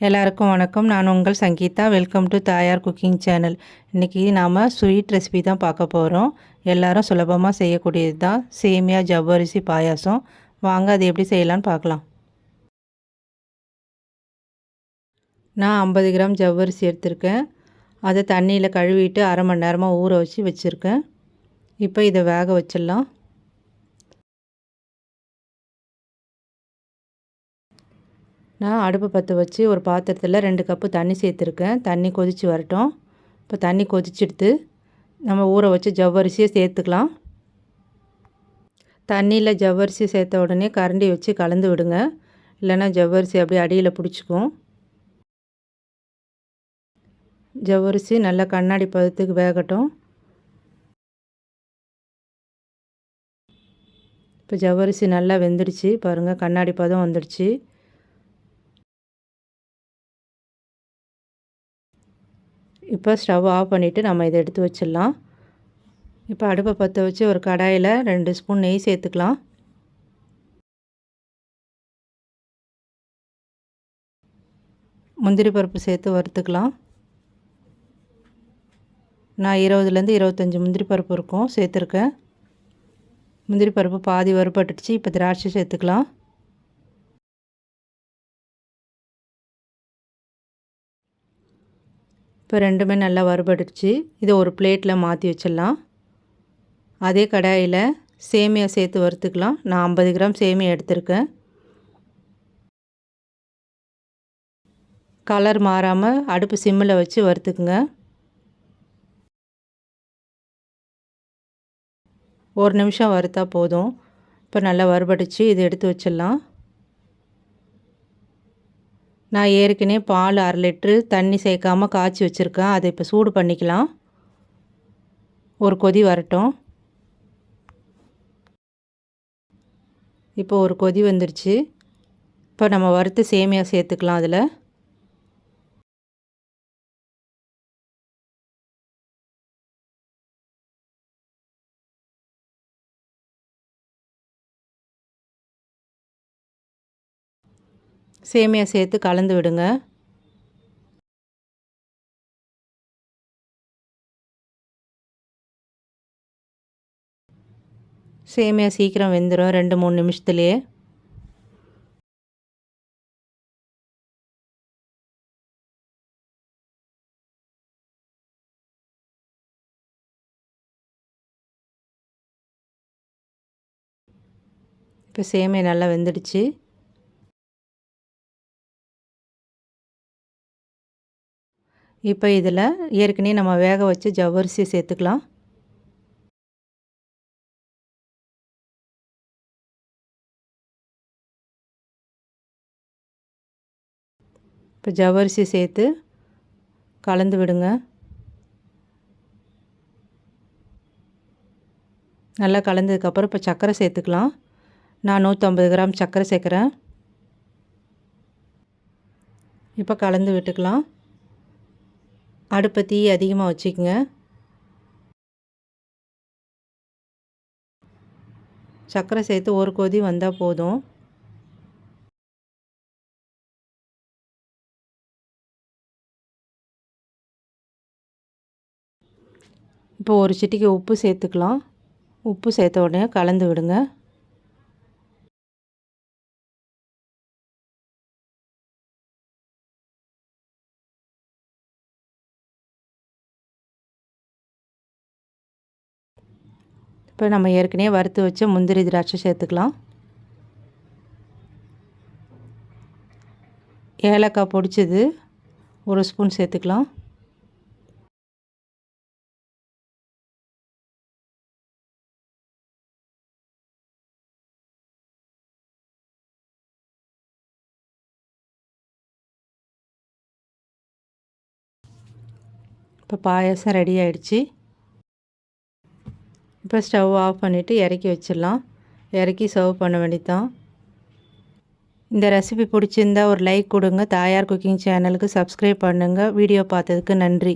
எல்லாருக்கும் வணக்கம். நான் உங்கள் Sangeetha. Welcome to Thayar cooking channel இன்றைக்கி நாம் ஸ்வீட் ரெசிபி தான் பார்க்க போகிறோம் எல்லாரும் சுலபமாக செய்யக்கூடியது தான் சேமியா ஜவ்வரிசி பாயாசம். வாங்க அது எப்படி செய்யலான்னு பார்க்கலாம். நான் ஐம்பது கிராம் ஜவ்வரிசி எடுத்திருக்கேன். அதை தண்ணியில் கழுவிட்டு அரை மணி நேரமாக ஊற வச்சு வச்சுருக்கேன். இப்போ இதை வேக வச்சிடலாம். நான் அடுப்பு பற்ற வச்சு ஒரு பாத்திரத்தில் ரெண்டு கப்பு தண்ணி சேர்த்துருக்கேன். தண்ணி கொதித்து வரட்டும். இப்போ தண்ணி கொதிச்சுடுத்து நம்ம ஊற வச்சு ஜவ்வரிசியை சேர்த்துக்கலாம். தண்ணியில் ஜவ்வரிசி சேர்த்த உடனே கரண்டி வச்சு கலந்து விடுங்க. இல்லைன்னா ஜவ்வரிசி அப்படியே அடியில் பிடிச்சிக்கும். ஜவ்வரிசி நல்லா கண்ணாடி பதத்துக்கு வேகட்டும். இப்போ ஜவ்வரிசி நல்லா வெந்துடுச்சு. பாருங்கள் கண்ணாடி பதம் வந்துடுச்சு. இப்போ ஸ்டவ் ஆஃப் பண்ணிவிட்டு நம்ம இதை எடுத்து வச்சிடலாம். இப்போ அடுப்பை பற்ற வச்சு ஒரு கடாயில் ரெண்டு ஸ்பூன் நெய் சேர்த்துக்கலாம். முந்திரி பருப்பு சேர்த்து வறுத்துக்கலாம். நான் இருபதுலேருந்து இருபத்தஞ்சி முந்திரி பருப்பு இருக்கும் சேர்த்துருக்கேன். முந்திரி பருப்பு பாதி வறுபட்டுச்சு இப்போ திராட்சை சேர்த்துக்கலாம். இப்போ ரெண்டுமே நல்லா வறுபடுச்சு இதை ஒரு பிளேட்டில் மாற்றி வச்சிடலாம். அதே கடாயில் சேமியா சேர்த்து வறுத்துக்கலாம். நான் ஐம்பது கிராம் சேமியா எடுத்திருக்கேன். கலர் மாறாமல் அடுப்பு சிம்மில் வச்சு வறுத்துக்குங்க. ஒரு நிமிஷம் வறுத்தா போதும். இப்போ நல்லா வறுபடிச்சு இதை எடுத்து வச்சிடலாம். நான் ஏற்கனவே பால் அரை லிட்ரு தண்ணி சேர்க்காமல் காய்ச்சி வச்சுருக்கேன். அதை இப்போ சூடு பண்ணிக்கலாம். ஒரு கொதி வரட்டும். இப்போ ஒரு கொதி வந்துருச்சு. இப்போ நம்ம வறுத்து சேமியா சேர்த்துக்கலாம் அதில். சேமியா சேர்த்து கலந்து விடுங்க. சேமியா சீக்கிரம் வெந்துடும் ரெண்டு மூணு நிமிஷத்துலேயே. இப்போ சேமியா நல்லா வெந்துடுச்சு. இப்போ இதில் ஏற்கனவே நம்ம வேக வச்சு ஜவ்வரிசி சேர்த்துக்கலாம். இப்போ ஜவ்வரிசி சேர்த்து கலந்து விடுங்க. நல்லா கலந்ததுக்கப்புறம் இப்போ சர்க்கரை சேர்த்துக்கலாம். நான் நூற்றம்பது கிராம் சர்க்கரை சேர்க்குறேன். இப்போ கலந்து விட்டுக்கலாம். அடுப்பை தீ அதிகமாக வச்சுக்கோங்க. சர்க்கரை சேர்த்து ஒரு கொதி வந்தால் போதும். இப்போ ஒரு சிட்டிக்கு உப்பு சேர்த்துக்கலாம். உப்பு சேர்த்த உடனே கலந்து விடுங்க. இப்போ நம்ம ஏற்கனவே வறுத்து வச்ச முந்திரி திராட்சை சேர்த்துக்கலாம். ஏலக்காய் பொடிச்சது ஒரு ஸ்பூன் சேர்த்துக்கலாம். இப்போ பாயசம் ரெடி ஆகிடுச்சி இப்போ ஸ்டவ் ஆஃப் பண்ணிவிட்டு இறக்கி வச்சிடலாம். இறக்கி சர்வ் பண்ண வேண்டியதான் இந்த ரெசிபி பிடிச்சிருந்தா ஒரு லைக் கொடுங்க. தாயார் குக்கிங் சேனலுக்கு சப்ஸ்கிரைப் பண்ணுங்கள் வீடியோ பார்த்ததுக்கு நன்றி.